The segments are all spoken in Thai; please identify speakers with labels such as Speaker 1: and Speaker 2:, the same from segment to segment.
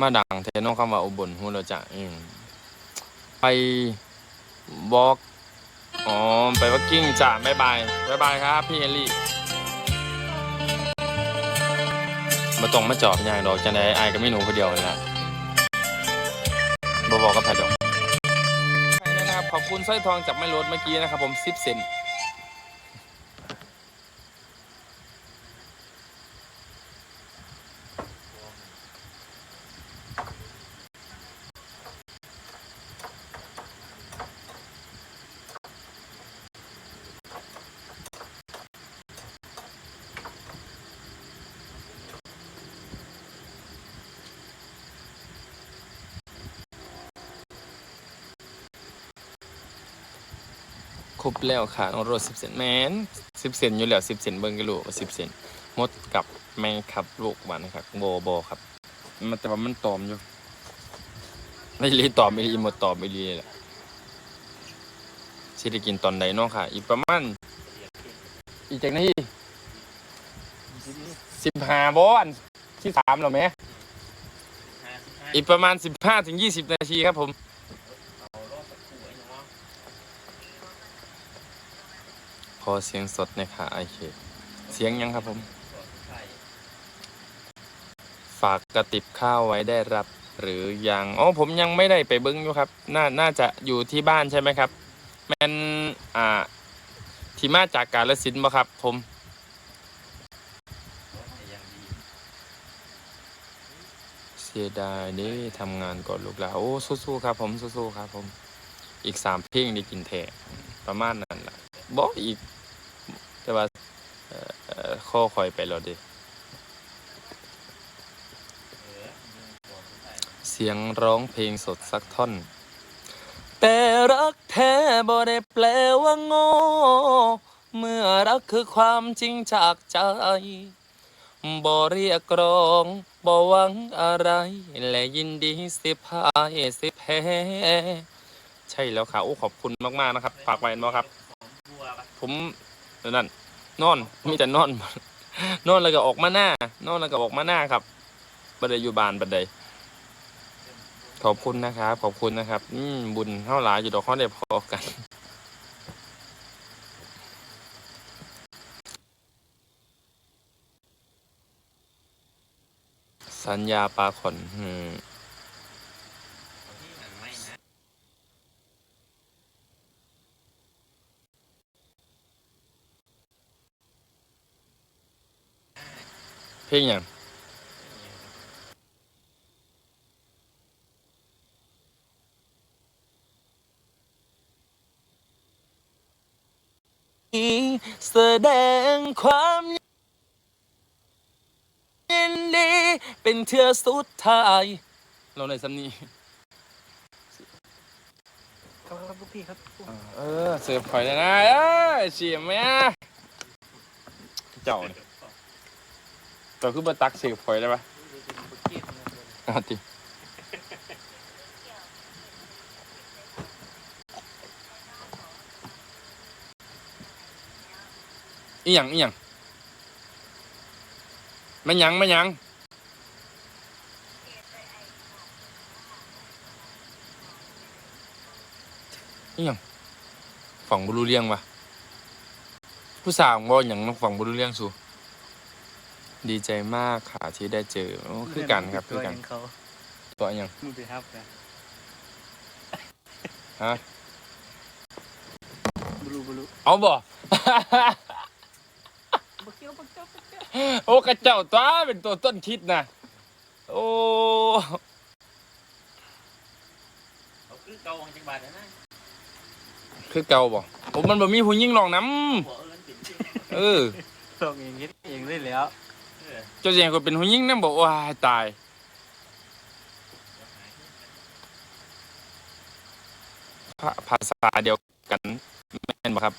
Speaker 1: มาดังแทนน้องคำว่าอุบลฮู้แล้วจ้ะอืมไปบอกอ๋อไปวักกิ้งจ้ะบ๊ายบายบ๊ายบายครับ พี่เอลลี่มาตรงมาจอบอย่างดอกจังไดอายก็ไม่หนูคนเดียวเลยนะบ่บอกกับไผดอกนะครับขอบคุณสร้อยทองจับไม่ลดเมื่อกี้นะครับผม10เซน ครบแล้วค่ะน้องโรดสิบเซนแมนสิบเซนอยู่แล้วสิบเซนเบิ้งก็รู้ว่าสิบเซนมดกับแมงครับลูกมันครับโบโบครับ มันแต่ว่ามันตอมอยู่ไม่รีตอมไม่รีหมดตอมไม่รีแหละสิได้กินตอนใดเน้องค่ะ อีกประมาณอีกจากนี้สิบห้าบอนที่สามหรอไหมอีกประมาณสิบห้าถึงยี่สิบนาทีครับผม ขอเสียงสดหนะคะไอเคเสียงยังครับผม ฝากกระติบข้าวไว้ได้รับ หรือยังอ๋อผมยังไม่ได้ไปเบิ้งอยู่ครับ น่าน่าจะอยู่ที่บ้านใช่ไหมครับแมนอ่าที่มาจากกาลสินบ่ครับ ผมเสียดายเด้ทำงานก่อนลูกหลานโอ้สู้ๆครับ ผมสู้ๆครับ ผม อีกสามเพลงได้กินแทประมาณนั้นแหละ บอกอีก แต่ว่าข้อคอยไปแล้วดิเสียงร้องเพลงสดสักท่อน แต่รักแท้บ่ได้แปลว่าโง่เมื่อรักคือความจริงจากใจบ่เรียกร้องบ่หวังอะไร และยินดีสิพายสิแพ้ใช่แล้วค่ะโอ้ขอบคุณมาก ๆ นะครับ ฝากไว้บ่ครับ ผมนั่นนอนมีแต่นอน นอนแล้วก็ออกมาหน้า นอนแล้วก็ออกมาหน้าครับบันไดอยู่บานบันไดขอบคุณนะครับ ขอบคุณนะครับ อืมบุญเท่าหลายอยู่ดอกข้อได้พอกันสัญญาปลาขนอืม เพลงอย่างแสดงความยินดีเป็นเทือสุดท้ายเราในสำนี
Speaker 2: ครับครับลูกพี่ครับ
Speaker 1: เออเสิร์ฟข่อยเลยนะเอ้ยเสียมแม่เจ้าเนี่ย เจ้าคือบัตักเสิร์ฟข่อยได้ปะเอะติอีหยังอีหยังไม่หยังไม่หยังอีหยังฝั่งบุรุเรียงวะผู้สาวบ่หยังฝั่งบุรุเรียงสู ดีใจมากค่ะที่ได้เจอโอ้คือกันครับคือกัน
Speaker 2: เขา
Speaker 1: ตัวอีหยัง
Speaker 2: มึงไปครับนะ
Speaker 1: ฮะ
Speaker 2: บลูบลู
Speaker 1: เอาบ่
Speaker 2: บักเกี้ยวบักเกี้ยวบักเกี้ยว
Speaker 1: โอ้กระเจ้าตัวเป็นตัวต้นคิดนะโอ้
Speaker 2: เขาคือเกาของจังหวัดนะนะ
Speaker 1: คือเก่าบ่โอ้มันบ่มีผู้หญิงหรอกน้
Speaker 2: หัวเอิญติดำ
Speaker 1: เออ
Speaker 2: ส่งเองคิดเองได้แล้ว
Speaker 1: เจ้าเสียงก็เป็นผู้หญิงนำบ่ว้าตาย ภาษาเดียวกันแม่นบ่ครับ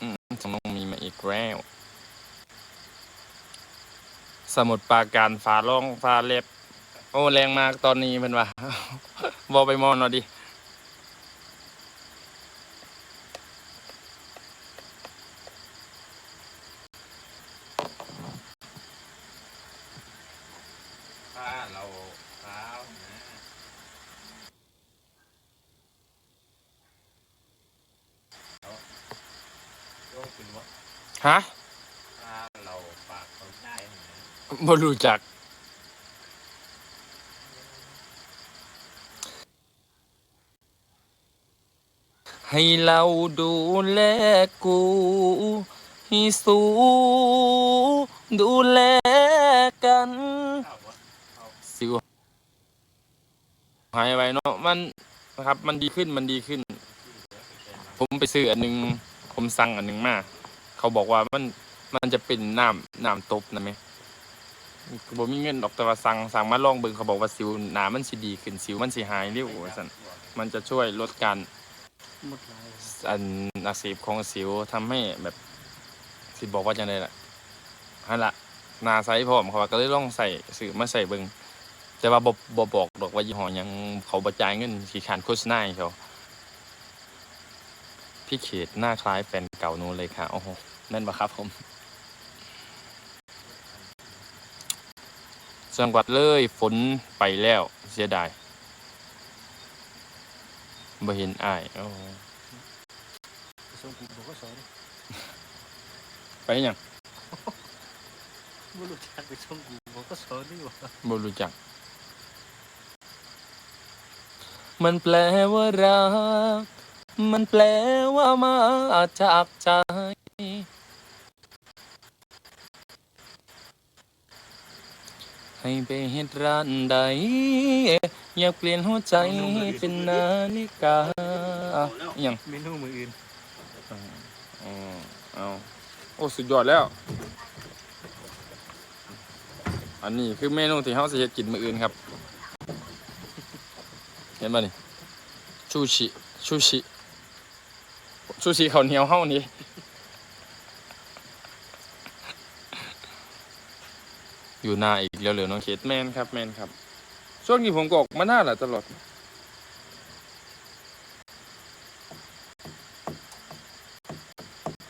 Speaker 1: อืมสมองมีมาอีกแล้ว สมุดปาการฝาล่องฝาเล็บ โอ้ แรงมากตอนนี้เป็นว่า บอไปมอนหน่อยดิ้าเรา
Speaker 2: เท้าฮะเราปากเขาได้ไห
Speaker 1: มไม่รู้จัก ให้เราดูแลกู ให้สู้ดูแลกัน เหายไปเนาะมันนะครับ มันดีขึ้นมันดีขึ้น ผมไปซื้ออันหนึง ผมสั่งอันหนึงมา เขาบอกว่ามันมันจะเป็นน้ำน้ำตบนะไหมผมมีเงินดอกแต่ว่าสั่งสั่งมาลองเบิ่งเขาบอกว่าสิวหนามันสิดีขึ้นสิวมันสิหายเร็วว่าซั่นมันจะช่วยลดการอันอักเสบของสิวทำให้แบบสิบอกว่าจังไดล่ะนั่นละนาใสพร้อมเขาว่าก็เลยลองใส่สื่อมาใส่เบิ่ง แต่ว่าบ่บ่บอกดอกว่ายี่ห้อหยังเขาบ่จ่ายเงินขี้ขานโฆษณาให้เขาพี่เขตหน้าคล้ายแฟนเก่าหนูเลยค่ะโอ้โหนั่นปะครับผมจังหวัดเลยฝนไปแล้ว เสียดายบ่เห็นอ้ายโอ้โห
Speaker 2: ส่งกูบอกก็สอน
Speaker 1: ไปหยัง
Speaker 2: ไม่รู้จักไปส่งกูบอกก็สอนดีกว่า
Speaker 1: บ่รู้จัก มันแปลว่ารัก มันแปลว่ามาจากใจ ให้ไปเฮ็ดร้านใด อยากเปลี่ยนหัวใจเป็นนาฬิกาอหย่าง
Speaker 2: เมนูมืออื่น
Speaker 1: อ๋อเอาโอ้สุดยอดแล้ว อันนี้คือเมนูที่เฮาสิเฮ็ดกินมื้ออื่นครับเห็นบ่นี่ชูชิชูชิชูชิข้าวเหนียวเฮานี่อยู่หน้าอีกแล้วเหลือน้องเคสแมนครับแมนครับ ช่วงนี้ผมก็ออกมาหน้าแหละตลอด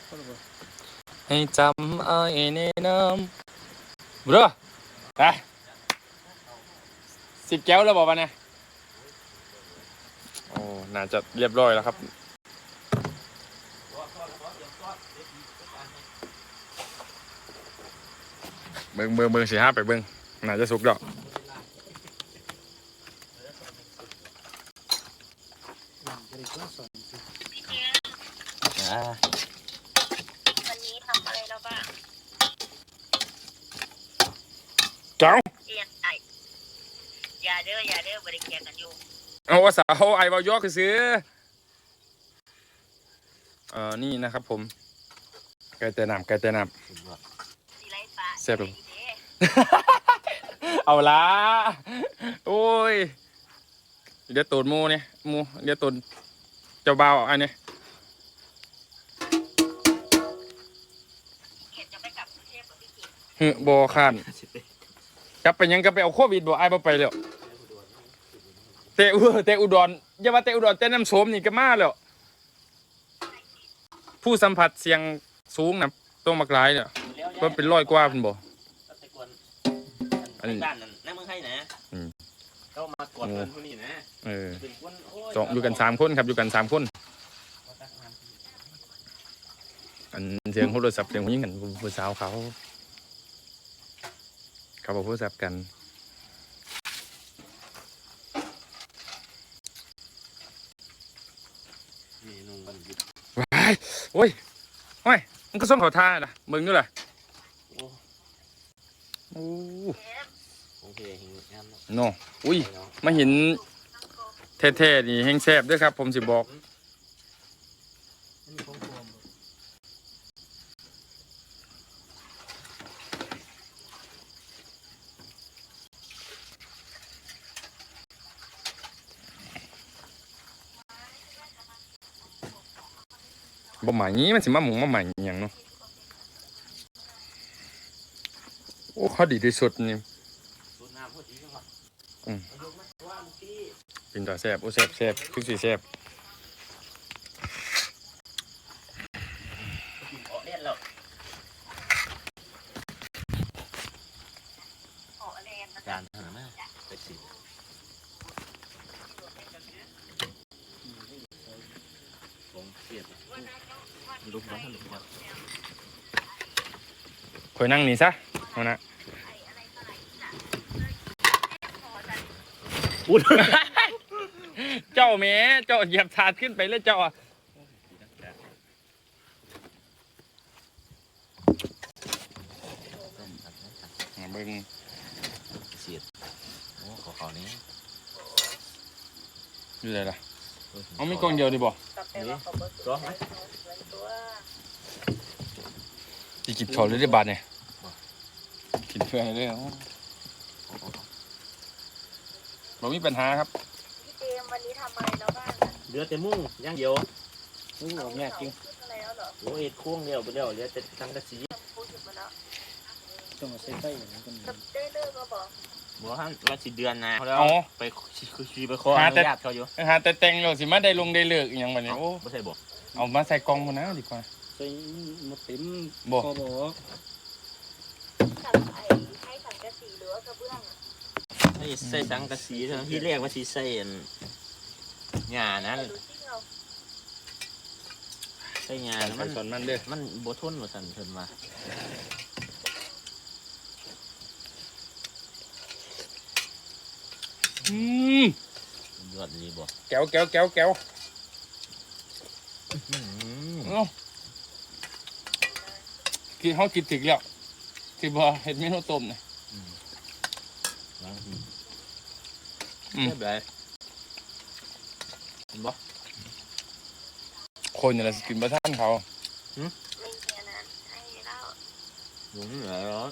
Speaker 2: เขาบอก
Speaker 1: ให้จำไอ้ายในน้ำเบ้อไปสิบแก้วแล้วบอกว่าเนี่ยโอ้ น่าจะเรียบร้อยแล้วครับ เบิ่งเบิ่งเบิ่งสี่ห้าไปเบิ่งน่าจะสุกดอก
Speaker 2: หลังจะได้ก็สอนสิ
Speaker 1: อ่า
Speaker 3: วันนี้ทำอะไรแล้วบ้าง
Speaker 1: เจ้า
Speaker 3: เอียนไออย่าเด้ออย่าเด้อบริเกียกันอยู่
Speaker 1: เอาว่าสาวไอ้บอยอกซื้อเอ่อนี่นะครับผมไก่แต่น้ำไก่แต่น้ำ
Speaker 3: สีไรฟ้า
Speaker 1: แซ่บ
Speaker 3: เล
Speaker 1: ล
Speaker 3: ย
Speaker 1: งเอาละโอ้ย เดี๋ยวตูนหมูเนี่ยหมูเดี๋ยวตูนเจ้าบ่าวอันนี้
Speaker 3: เกียรจะไปกลับกรุงเทพกับพี่เกียร
Speaker 1: ฮึบอขาน
Speaker 2: สิเต้
Speaker 1: กลับไปยังกลับไปเอาโควิดบ่ไอ้ายบ่ไปแล้ว เตะอุเตะอุดรอย่าว่าเตะอุดรเตะน้ำโสมนี่ก็มาแล้ว ผู้สัมผัสเสียงสูงนะต้องมักหลายเนี่ยมันเป็นร้อยกว่าเพิ่นบ่
Speaker 2: ตะกวน
Speaker 1: อันนี้
Speaker 2: บ้านนั่นน้ำมึงให้นะ
Speaker 1: อืม
Speaker 2: เขามากดเงินพวกนี้นะ
Speaker 1: เออ
Speaker 2: เป็นคนโส
Speaker 1: องอยู่กันสามคนครับอยู่กันสามคน อันเสียงโทรศัพท์เสียงผู้หญิงกันผู้สาวเขา เขาบอกโทรศัพท์กัน
Speaker 2: เมนูวันหยุด
Speaker 1: ว้าย โอ้ยโอ้ยมันก็ส่งเขาท่าล่ะมึงด้วยล่ะ
Speaker 2: โอ้
Speaker 1: โอ้
Speaker 2: โอเคเห็นงามเนาะ
Speaker 1: โนอุ้ยมาเห็นแท้ๆนี่แห้งแซ่บด้วยครับ ผมสิบอก
Speaker 2: อันนี้ของปลอมบ่
Speaker 1: บ่หมายนี้มันสิมาหมุงมาใหม่อหย่างเนาะโอ้เขาดีที่สุดนี่
Speaker 2: สูตรน้ำพอดีจังหวะ
Speaker 1: อืม
Speaker 2: เอายกมาว่าเมื่อกี้
Speaker 1: เป็นตาแซ่บโอ้แซ่บแซ่บทุกสิแซ่บ
Speaker 2: กินออกเล่นแล้ว
Speaker 3: ขอแรงนะ
Speaker 2: จานหามาไปสิ ผมเสียบลุกน้องลุกน้อง
Speaker 1: คอยนั่งนี่ซะเอานะ
Speaker 2: อุ้ย
Speaker 1: เจ้าแม่เจ้าเหยียบถาดขึ้นไปเลยเจ้าอะอะเบิ่ง
Speaker 2: เสียดโอ้ขอขอนี้
Speaker 1: อยู่ไหนล่ะ เอามีกล่องเดียวดีบ่
Speaker 3: กลับไปว่าเขาบ่สุดใจเหมือนตัว
Speaker 1: สิกินข้าวเลยได้บาทเนี่ยกินเพื่อนเลยเอาบ่มีปัญหาครับ
Speaker 3: พี่เจมส์วันนี้ทำอะไรแล้วบ้างอะ
Speaker 2: เหลือแต่มุ้งอย่างเดียวมุ้งออกยากจริง
Speaker 3: ขึ้นอะไรแล้วเหรอ
Speaker 2: โอ้เห็ดโค้งเดียวไปแล้วเหลือแต่สังกะสี
Speaker 3: พูดถึงมาแล้ว
Speaker 4: ต้องมาใส่ไฟอย่างนี้กัน
Speaker 3: กับได้เลิกก็บอก
Speaker 2: บอกว่าว่าสิเดือนนะแล้ว
Speaker 1: อ๋อ
Speaker 2: ไปคือชีไปขออ
Speaker 1: หาแต่
Speaker 2: นุญาตเขาอยู่
Speaker 1: หาแต่แต่งเราสิมาได้ลงได้เลิกอหย่างบัดนี้โอ้
Speaker 2: ไม่ใช่บอก
Speaker 1: เอามาใส่กล่องคนนะดีกว่า
Speaker 4: ใส่หมดเต็ม
Speaker 1: บ่
Speaker 4: พอบอก
Speaker 3: สั่งไอ้ให้สังกะสีหรือว่ากระเบื้องอะ
Speaker 2: ให้ใส่สังกะสีเท่านั้นที่เรียกว่าสีใส่อันหญ้านั้น
Speaker 3: ดูซิเอา
Speaker 2: ใส่หญ้าแล้ว
Speaker 1: มั
Speaker 2: มันน
Speaker 1: สอนมันเด้อ
Speaker 2: มันบ่ทนว่าสั่นเพิ่นว่า
Speaker 1: อืม
Speaker 2: ยอดดีบ่
Speaker 1: แก้วแก้วแก้วแก้ว
Speaker 2: อืม
Speaker 1: เอ้ากินเฮากินถึกแล้วสิบ่เฮ็ดเมนูต้มเนี่ย
Speaker 2: ล้างที
Speaker 1: อืม
Speaker 2: เรียบร้อยเห็นบ่
Speaker 1: คนนี่แหละสิกินบ่ทันเขา
Speaker 3: ไม่มีอันนั้นให้เล่า
Speaker 2: หมุนเหลือแล้ว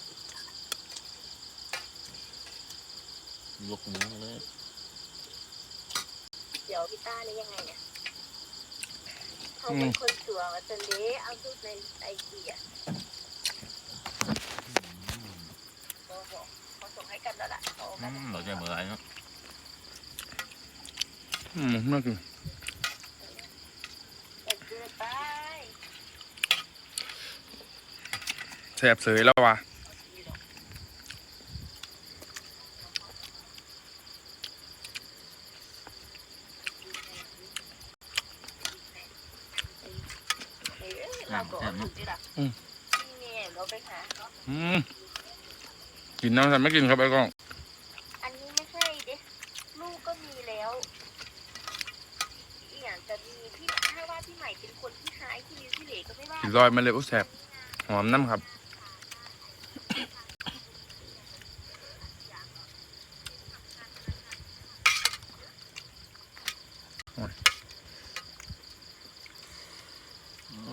Speaker 2: ยกมือเลย
Speaker 3: เดี๋ยวพี่ต้านี่ยังไงเนี่ยเขาเป็นคนสวยมาจนเละเอารูปในไอจีอะบอกบอกเขาส่งให้กันแล้วล่ะเขา
Speaker 2: อืมเราจะเมื่อไหร่เนาะ
Speaker 1: อืมน่ากิน
Speaker 3: เอ็ดเกินไป
Speaker 1: แซ่บเสยแล้วว่ะ
Speaker 3: อ้ยเราก็เอาดูดิล่ะนี่เนี่ยเราไปหา
Speaker 1: อืมกินน้ำแต่ไม่กินครับไอ้กล้อง
Speaker 3: อันนี้ไม่ใช่เด็ลูกก็มีแล้วอีกอย่างจะมีพี่ถ้าว่าพี่ใหม่เป็นคนที่หายที่ริวที่เหลก็ไม่ว่า
Speaker 1: กินลอยมาเลยอุ้แซ่บหอมน้ำครับ